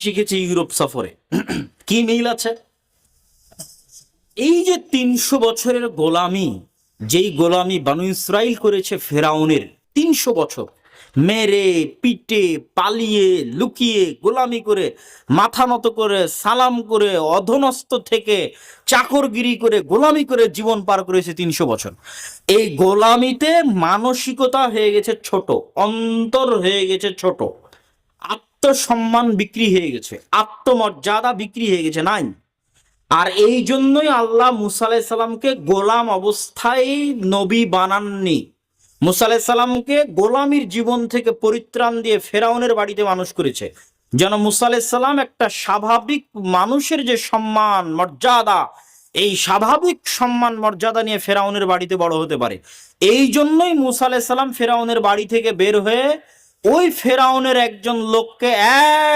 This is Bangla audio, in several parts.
শিখেছে ইউরোপ সফরে। কি মিল আছে? এই যে তিনশো বছরের গোলামি, যেই গোলামি বানু ইসরাইল করেছে ফেরাউনের, তিনশো বছর। মেরে, পিটে, পালিয়ে, লুকিয়ে, গোলামি করে, মাথা নত করে, সালাম করে, অধনস্থ থেকে চাকরগিরি করে, গোলামি করে জীবন পার করেছে তিনশো বছর। এই গোলামিতে মানসিকতা হয়ে গেছে ছোট, অন্তর হয়ে গেছে ছোট। আত্মসম্মান বিক্রি হয়ে গেছে, আত্মমর্যাদা বিক্রি হয়ে গেছে, নাই? আর এই জন্যই আল্লাহ মুসা আলাইসাল্লামকে গোলাম অবস্থায় নবী বানাননি। মুসা আলাইসাল্লামকে গোলামির জীবন থেকে পরিত্রাণ দিয়ে ফেরাউনের বাড়িতে মানুষ করেছে। যেন মুসা আলাইসাল্লাম একটা স্বাভাবিক মানুষের যে সম্মান, মর্যাদা, এই স্বাভাবিক সম্মান, মর্যাদা নিয়ে ফেরাউনের বাড়িতে বড় হতে পারে। এই জন্যই মুসা আলাইসাল্লাম ফেরাউনের বাড়ি থেকে বের হয়ে ওই ফেরাউনের একজন লোককে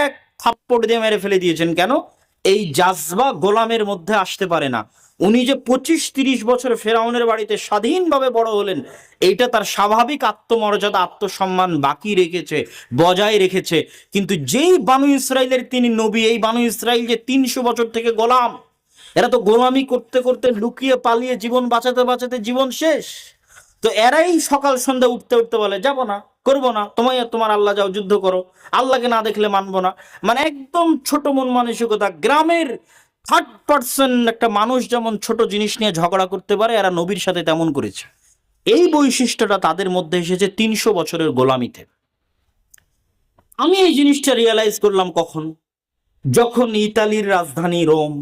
এক থাপ্পড় দিয়ে মেরে ফেলে দিয়েছেন কেন? এই জাজবা গোলামের মধ্যে আসতে পারে না। উনি যে পঁচিশ তিরিশ বছর ফেরাউনের বাড়িতে স্বাধীনভাবে বড় হলেন, এইটা তার স্বাভাবিক আত্মমর্যাদা, আত্মসম্মান বাকি রেখেছে, বজায় রেখেছে। কিন্তু যেই বানু ইসরায়েলের তিনি নবী, এই বানু ইসরায়েল যে তিনশো বছর থেকে গোলাম, এরা তো গোলামি করতে করতে লুকিয়ে পালিয়ে জীবন বাঁচাতে বাঁচাতে জীবন শেষ। তো এরাই সকাল সন্ধ্যা উঠতে উঠতে বলে, যাব না, করব না, তোমায় তোমার আল্লাহ যাও, যুদ্ধ করো, আল্লাহকে না দেখলে মানবো না। মানে একদম ছোট মন মানসিকতা, গ্রামের থার্ড পার্সন একটা মানুষ যেমন ছোট জিনিস নিয়ে ঝগড়া করতে পারে, এরা নবীর সাথে তেমন করেছে। এই বৈশিষ্ট্যটা তাদের মধ্যে এসেছে তিনশো বছরের গোলামিতে। আমি এই জিনিসটা রিয়েলাইজ করলাম কখন? যখন ইতালির রাজধানী রোম,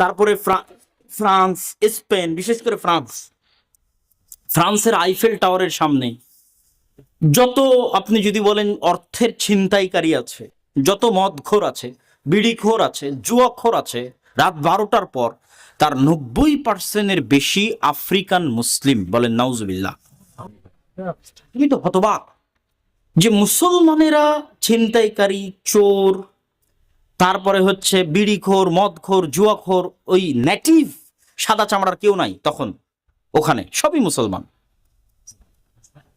তারপরে ফ্রান্স, স্পেন, বিশেষ করে ফ্রান্স ফ্রান্সের আইফেল টাওয়ারের সামনে যত আপনি যদি বলেন অর্থের ছিনতাইকারী আছে, যত মদখোর আছে, বিড়িখোর আছে, জুয়াখোর আছে, রাত বারোটার পর তার নব্বই পার্সেন্টের বেশি আফ্রিকান মুসলিম বলেন নাউজুবিল্লাহ। তুমি তো হতবাক যে মুসলমানেরা ছিনতাইকারী, চোর, তারপরে হচ্ছে বিড়িখোর, মদখোর, জুয়াখোর, ওই নেটিভ সাদা চামড়ার কেউ নাই তখন। ওখানে, সবই মুসলমান।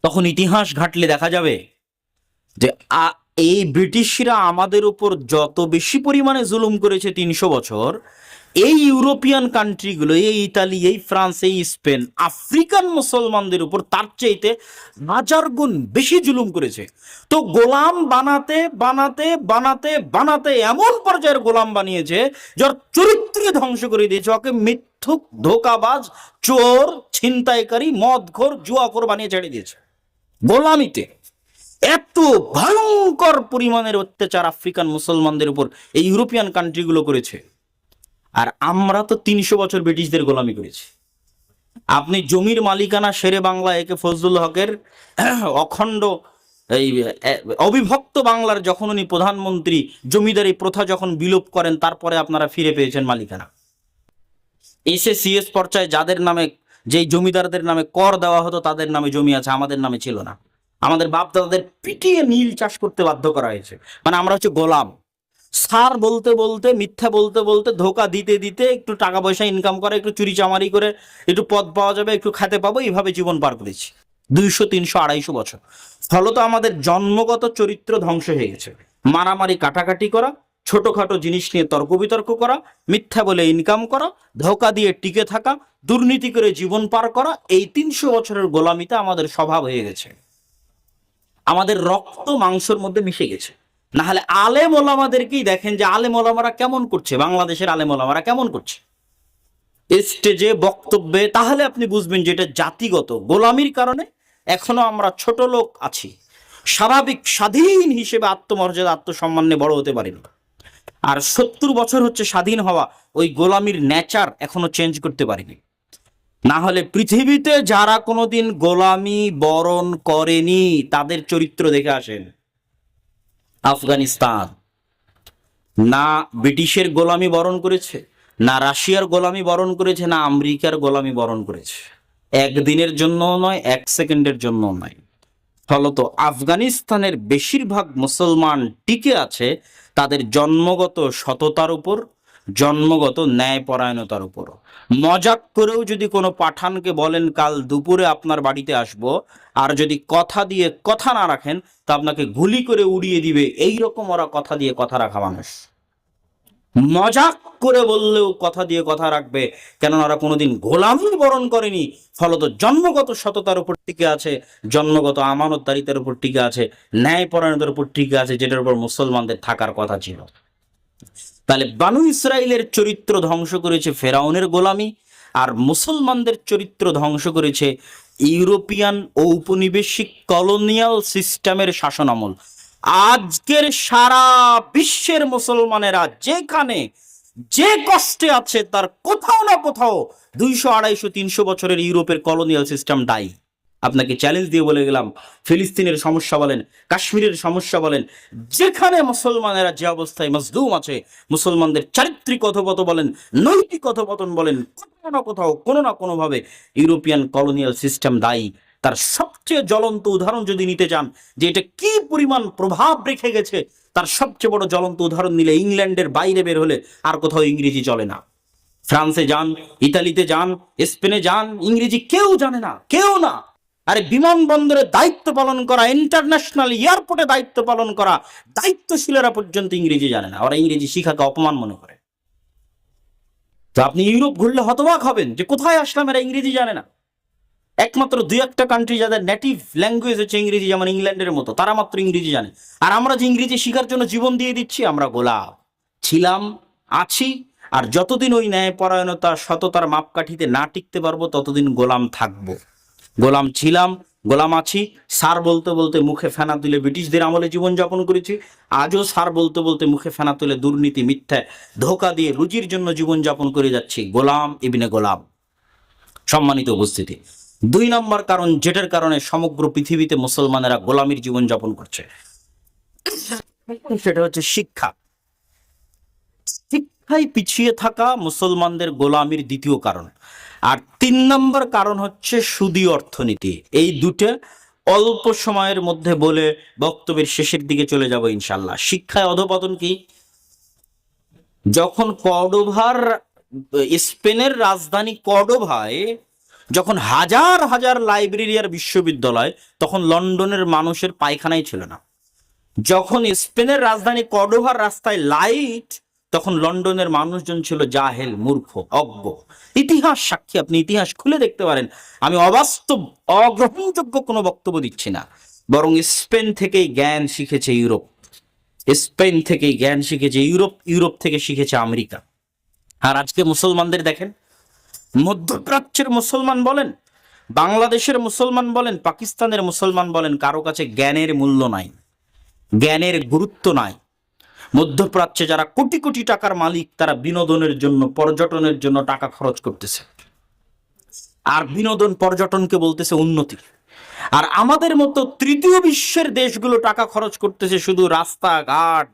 তখন ইতিহাস ঘাটলে দেখা যাবে যে এই ব্রিটিশরা আমাদের উপর যত বেশি পরিমাণে জুলুম করেছে তিনশো বছর, এই ইউরোপিয়ান কান্ট্রিগুলো, এই ইতালি, এই ফ্রান্স, এই স্পেন, আফ্রিকান মুসলমানদের উপর তার চাইতে হাজার গুণ বেশি জুলুম করেছে। তো গোলাম বানাতে বানাতে বানাতে বানাতে এমন পর্যায়ের গোলাম বানিয়েছে, যার চরিত্রকে ধ্বংস করে দিয়েছে, ওকে মিথ্যুক ধোকাবাজ, চোর, ছিনতাইকারী, মদখোর, জুয়াখোর বানিয়ে ছেড়ে দিয়েছে। গোলামিতে এত ভয়ঙ্কর পরিমাণের অত্যাচার আফ্রিকান মুসলমানদের উপর এই ইউরোপিয়ান কান্ট্রিগুলো করেছে। আর আমরা তো তিনশো বছর ব্রিটিশদের গোলামি করেছি। আপনি জমির মালিকানা শেরে বাংলা একে ফজলুল হকের অখণ্ড এই অবিভক্ত বাংলার যখন উনি প্রধানমন্ত্রী, জমিদারি প্রথা যখন বিলোপ করেন, তারপরে আপনারা ফিরে পেয়েছেন মালিকানা। এসে সিএস পর্যায়ে যাদের নামে, যেই জমিদারদের নামে কর দেওয়া হতো, তাদের নামে জমি আছে, আমাদের নামে ছিল না। আমাদের বাপ দাদাদের পিটিয়ে নীল চাষ করতে বাধ্য করা হয়েছে। মানে আমরা হচ্ছে গোলাম। সার বলতে বলতে, মিথ্যা বলতে বলতে, ধোকা দিতে দিতে একটু টাকা পয়সা ইনকাম করে, একটু চুরি চামারি করে, একটু পদ পাওয়া যাবে, একটু খেতে পাবো, এইভাবে জীবন পার করেছি। দুইশো, তিনশো, আড়াইশো বছর। ফলত আমাদের জন্মগত চরিত্র ধ্বংস হয়ে গেছে। মারামারি, কাটাকাটি করা ছোটখাটো জিনিস নিয়ে তর্ক বিতর্ক করা, মিথ্যা বলে ইনকাম করা, ধোকা দিয়ে টিকে থাকা, দুর্নীতি করে জীবন পার করা, এই তিনশো বছরের গোলামিতে আমাদের স্বভাব হয়ে গেছে। আমাদের রক্ত মাংসের মধ্যে মিশে গেছে। না হলে আলেম দেখেন যে আলেম ওলামারা কেমন করছে, বাংলাদেশের আলেম ওলামারা কেমন করছে। স্টেজে বক্তব্যে, তাহলে আপনি বুঝবেন যে এটা জাতিগত। গোলামির কারণে এখনও আমরা ছোট লোক আছি। স্বাভাবিক স্বাধীন হিসেবে আত্মমর্যাদা, আত্মসম্মান নিয়ে বড় হতে পারিনি। আর সত্তর বছর হচ্ছে স্বাধীন হওয়া ওই গোলামির নেচার এখনও চেঞ্জ করতে পারিনি। না হলে পৃথিবীতে যারা কোনোদিন গোলামি বরণ করেনি, তাদের চরিত্র দেখে আসেন। আফগানিস্তান। না ব্রিটিশের গোলামি বরণ করেছে, না রাশিয়ার গোলামি বরণ করেছে, না আমেরিকার গোলামি বরণ করেছে। একদিনের জন্য নয়, এক সেকেন্ডের জন্য নয়। ফলত আফগানিস্তানের বেশিরভাগ মুসলমান টিকে আছে তাদের জন্মগত সততার উপর, জন্মগত ন্যায়পরায়ণতার উপর। মজাক করেও যদি কোনো পাঠানকে বলেন, কাল দুপুরে আপনার বাড়িতে আসব, আর যদি কথা দিয়ে কথা না রাখেন, তা আপনাকে গুলি করে উড়িয়ে দিবে। এই রকম ওরা কথা দিয়ে কথা রাখা মানুষ। মজাক করে বললেও কথা দিয়ে কথা রাখবে। কেন ওরা কোনোদিন গোলামি বরণ করেনি। ফলত জন্মগত সততার উপর টিকে আছে, জন্মগত আমানতদারিতার উপর টিকে আছে, ন্যায়পরায়ণতার উপর টিকে আছে, যেটার উপর মুসলমানদের থাকার কথা ছিল। তাহলে বানু ইসরায়েলের চরিত্র ধ্বংস করেছে ফেরাউনের গোলামি, আর মুসলমানদের চরিত্র ধ্বংস করেছে ইউরোপিয়ান ও উপনিবেশিক কলোনিয়াল সিস্টেমের শাসনামল। আজকের সারা বিশ্বের মুসলমানেরা যেখানে যে কষ্টে আছে, তার কোথাও না কোথাও দুইশো, আড়াইশো, তিনশো বছরের ইউরোপের কলোনিয়াল সিস্টেম দায়ী। আপনাকে চ্যালেঞ্জ দিয়ে বলে গেলাম, ফিলিস্তিনের সমস্যা বলেন, কাশ্মীরের সমস্যা বলেন, যেখানে মুসলমানেরা যে অবস্থায় মজলুম আছে, মুসলমানদের চারিত্রিক অধপত বলেন, নৈতিক অধপতন বলেন, কোথাও না কোথাও কোনো না কোনোভাবে ইউরোপিয়ান কলোনিয়াল সিস্টেম দায়ী। তার সবচেয়ে জ্বলন্ত উদাহরণ যদি নিতে চান, যে এটা কি পরিমাণ প্রভাব রেখে গেছে, তার সবচেয়ে বড় জ্বলন্ত উদাহরণ নিলে ইংল্যান্ডের বাইরে বের হলে আর কোথাও ইংরেজি চলে না। ফ্রান্সে যান, ইতালিতে যান, স্পেনে যান, ইংরেজি কেউ জানে না, কেউ না। আরে বিমানবন্দরে দায়িত্ব পালন করা, ইন্টারন্যাশনাল এয়ারপোর্টে দায়িত্ব পালন করা, দায়িত্বশীলেরা পর্যন্ত ইংরেজি জানে না। ওরা ইংরেজি শিখাকে অপমান মনে করে। তো আপনি ইউরোপ ঘুরলে হতবাক হবেন যে কোথায় আসলাম এরা ইংরেজি জানে না। একমাত্র দুই একটা কান্ট্রি যাদের নেটিভ ল্যাঙ্গুয়েজ হচ্ছে ইংরেজি, যেমন ইংল্যান্ডের মতো, তারা মাত্র ইংরেজি জানে। আর আমরা যে ইংরেজি শেখার জন্য জীবন দিয়ে দিচ্ছি, আমরা গোলাপ। ছিলাম, আছি, আর যতদিন ওই ন্যায়পরায়ণতা, সততার মাপকাঠিতে না টিকতে পারব, ততদিন গোলাম থাকব। গোলাম ছিলাম, গোলাম আছি সার বলতে বলতে মুখে ফেনা তুলে ব্রিটিশদের আমলে জীবনযাপন করেছি। আজও সার বলতে বলতে মুখে ফেনা তুলে দুর্নীতি, মিথ্যা, ধোকা দিয়ে রুজির জন্য জীবনযাপন করে যাচ্ছি। গোলাম ইবিনে গোলাম। সম্মানিত উপস্থিতি। দুই নম্বর কারণ যেটার কারণে সমগ্র পৃথিবীতে মুসলমানেরা গোলামির জীবনযাপন করছে। সেটা হচ্ছে শিক্ষা। শিক্ষায় পিছিয়ে থাকা মুসলমানদের গোলামির দ্বিতীয় কারণ। আর তিন নম্বর কারণ হচ্ছে সুদী অর্থনীতি। এই দুটো অল্প সময়ের মধ্যে বলে বক্তব্যের শেষের দিকে চলে যাব ইনশাল্লাহ শিক্ষায় অধপতন কি? যখন কর্ডোভার, স্পেনের রাজধানী কর্ডোভায় যখন হাজার হাজার লাইব্রেরি আর বিশ্ববিদ্যালয়, তখন লন্ডনের মানুষের পায়খানাই ছিল না। যখন স্পেনের রাজধানী কর্ডোভার রাস্তায় লাইট, তখন লন্ডনের মানুষজন ছিল জাহেল, মূর্খ, অজ্ঞ। ইতিহাস সাক্ষী, আপনি ইতিহাস খুলে দেখতে পারেন। আমি অবাস্তব, অগ্রহণযোগ্য কোনো বক্তব্য দিচ্ছি না। বরং স্পেন থেকেই জ্ঞান শিখেছে ইউরোপ। স্পেন থেকেই জ্ঞান শিখেছে ইউরোপ ইউরোপ থেকে শিখেছে আমেরিকা। আর আজকে মুসলমানদের দেখেন মধ্যপ্রাচ্যের মুসলমান বলেন, বাংলাদেশের মুসলমান বলেন, পাকিস্তানের মুসলমান বলেন, কারও কাছে জ্ঞানের মূল্য নাই, জ্ঞানের গুরুত্ব নাই। মধ্যপ্রাচ্যে যারা কোটি কোটি টাকার মালিক, তারা বিনোদনের জন্য, পর্যটনের জন্য টাকা খরচ করতেছে। আর বিনোদন পর্যটনকে বলতেছে উন্নতি। আর আমাদের মতো তৃতীয় বিশ্বের দেশগুলো টাকা খরচ করতেছে শুধু রাস্তাঘাট